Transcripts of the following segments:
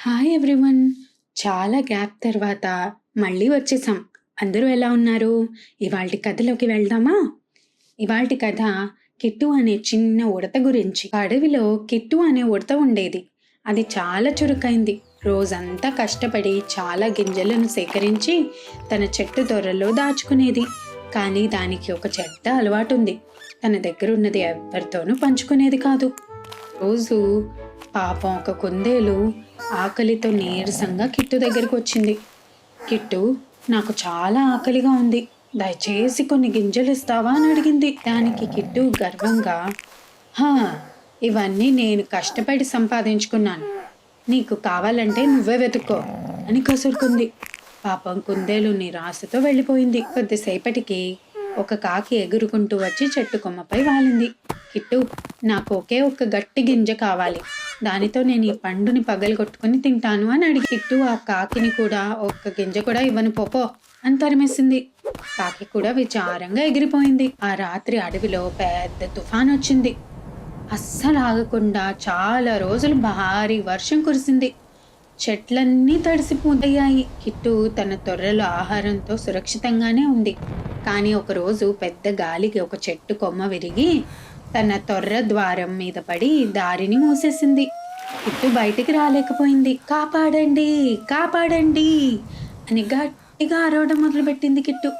Hi everyone చాలా gap తర్వాత మళ్ళీ వచ్చేసాం. అందరూ ఎలా ఉన్నారు? ఇవాళ కథలోకి వెళ్దామా? ఇవాళ కథ కిట్టు అనే చిన్న ఉడత గురించి. అడవిలో కిట్టు అనే ఉడత ఉండేది. అది చాలా చురుకైంది. రోజంతా కష్టపడి చాలా గింజలను సేకరించి తన చెట్టు దొరలో దాచుకునేది. కానీ దానికి ఒక చెడ్డ అలవాటు ఉంది తన దగ్గర ఉన్నది ఎవరితోనూ పంచుకునేది కాదు. రోజు పాపం ఒక కుందేలు ఆకలితో నీరసంగా కిట్టు దగ్గరకు వచ్చింది. కిట్టు నాకు చాలా ఆకలిగా ఉంది. దయచేసి కొన్ని గింజలు ఇస్తావా? అని అడిగింది. దానికి కిట్టు గర్వంగా హా ఇవన్నీ నేను కష్టపడి సంపాదించుకున్నాను. నీకు కావాలంటే నువ్వే వెతుక్కో అని కసురుకుంది. పాపం కుందేలు నిరాశతో వెళ్ళిపోయింది. కొద్దిసేపటికి ఒక కాకి ఎగురుకుంటూ వచ్చి చెట్టు కొమ్మపై వాలింది. కిట్టు నాకు ఒకే ఒక్క గట్టి గింజ కావాలి. దానితో నేను ఈ పండుని పగలగొట్టుకుని తింటాను అని అడిగి కిట్టు ఆ కాకిని కూడా ఒక్క గింజ కూడా ఇవ్వను పోపో అని తరిమేసింది. కాకి కూడా విచారంగా ఎగిరిపోయింది. ఆ రాత్రి అడవిలో పెద్ద తుఫాన్ వచ్చింది. అస్సలు ఆగకుండా చాలా రోజులు భారీ వర్షం కురిసింది. చెట్లన్నీ తడిసిపోయాయి కిట్టు తన తొర్రలో ఆహారంతో సురక్షితంగానే ఉంది. కానీ ఒకరోజు పెద్ద గాలికి ఒక చెట్టు కొమ్మ విరిగి తన తొర్ర ద్వారం మీద పడి దారిని మూసేసింది. కిట్టు బయటికి రాలేకపోయింది. కాపాడండి కాపాడండి అని గట్టిగా అరవడం మొదలుపెట్టింది కిట్టు.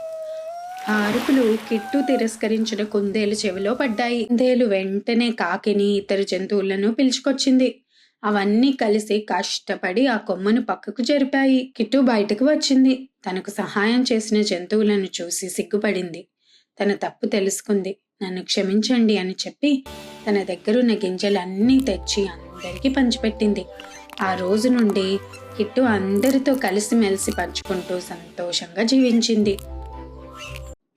ఆ అరుపులు కిట్టు తిరస్కరించిన కుందేలు చెవిలో పడ్డాయి. కుందేలు వెంటనే కాకిని ఇతర జంతువులను పిలుచుకొచ్చింది. అవన్నీ కలిసి కష్టపడి ఆ కొమ్మను పక్కకు జరిపాయి. కిట్టు బయటకు వచ్చింది. తనకు సహాయం చేసిన జంతువులను చూసి సిగ్గుపడింది. తన తప్పు తెలుసుకుంది. నన్ను క్షమించండి అని చెప్పి తన దగ్గరున్న గింజలన్నీ తెచ్చి అందరికీ పంచిపెట్టింది. ఆ రోజు నుండి కిట్టు అందరితో కలిసిమెలిసి పంచుకుంటూ సంతోషంగా జీవించింది.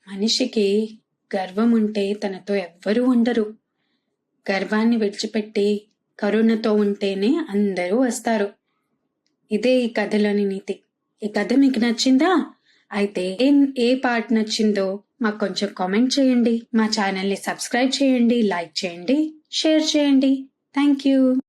మనిషికి గర్వం ఉంటే తనతో ఎవ్వరూ ఉండరు. గర్వాన్ని విడిచిపెట్టి కరుణతో ఉంటేనే అందరూ వస్తారు. ఇదే ఈ కథలోని నీతి. ఈ కథ మీకు నచ్చిందా? అయితే ఏ ఏ పార్ట్ నచ్చిందో మాకు కొంచెం కామెంట్ చేయండి. మా ఛానల్ని సబ్స్క్రైబ్ చేయండి లైక్ చేయండి షేర్ చేయండి. Thank you.